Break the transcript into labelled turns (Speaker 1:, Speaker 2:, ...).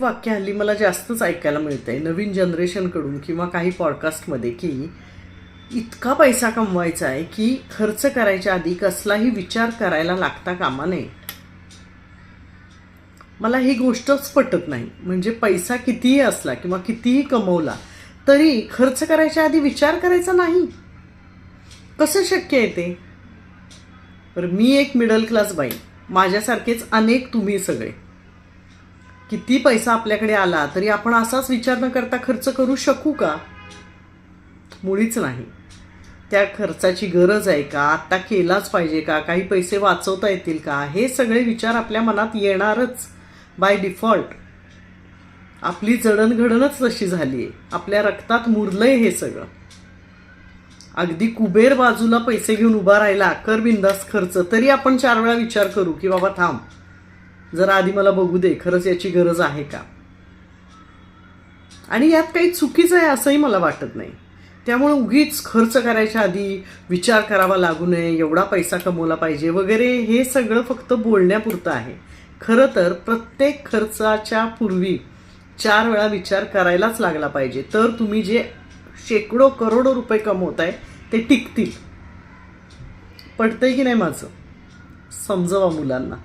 Speaker 1: वाक्य हल्ली मला जास्तच ऐकायला मिळतंय. नवीन जनरेशनकडून किंवा काही पॉडकास्टमध्ये की इतका पैसा कमवायचा आहे की खर्च करायच्या आधी कसलाही विचार करायला लागता कामा नये. मला ही गोष्टच पटत नाही. म्हणजे पैसा कितीही असला किंवा कितीही कमवला तरी खर्च करायच्या आधी विचार करायचा नाही. कसं शक्य आहे ते? तर मी एक मिडल क्लास बाई. माझ्यासारखेच अनेक तुम्ही सगळे. किती पैसा आपल्याकडे आला तरी आपण असाच विचार न करता खर्च करू शकू का? मुळीच नाही. त्या खर्चाची गरज आहे का? आत्ता केलाच पाहिजे का? काही पैसे वाचवता येतील का? हे सगळे विचार आपल्या मनात येणारच बाय डिफॉल्ट आपली जडणघडणच तशी झाली आहे. आपल्या रक्तात मुरलंय हे सगळं. अगदी कुबेर बाजूला पैसे घेऊन उभा राहिला कर बिंदास खर्च तरी आपण चार वेळा विचार करू की बाबा थांब. जरा आधी मला बघू दे खरंच याची गरज आहे का? आणि यात काही चुकीचं आहे असंही मला वाटत नाही. त्यामुळे उगीच खर्च करायच्या आधी विचार करावा लागू नये एवढा पैसा कमवला पाहिजे वगैरे हे सगळं फक्त बोलण्यापुरतं आहे. खरं तर प्रत्येक खर्चाच्या पूर्वी चार वेळा विचार करायलाच लागला पाहिजे. तर तुम्ही जे शेकडो करोडो रुपये कमवताय ते टिकतील. पडतंय की नाही माझं? समजवा मुलांना.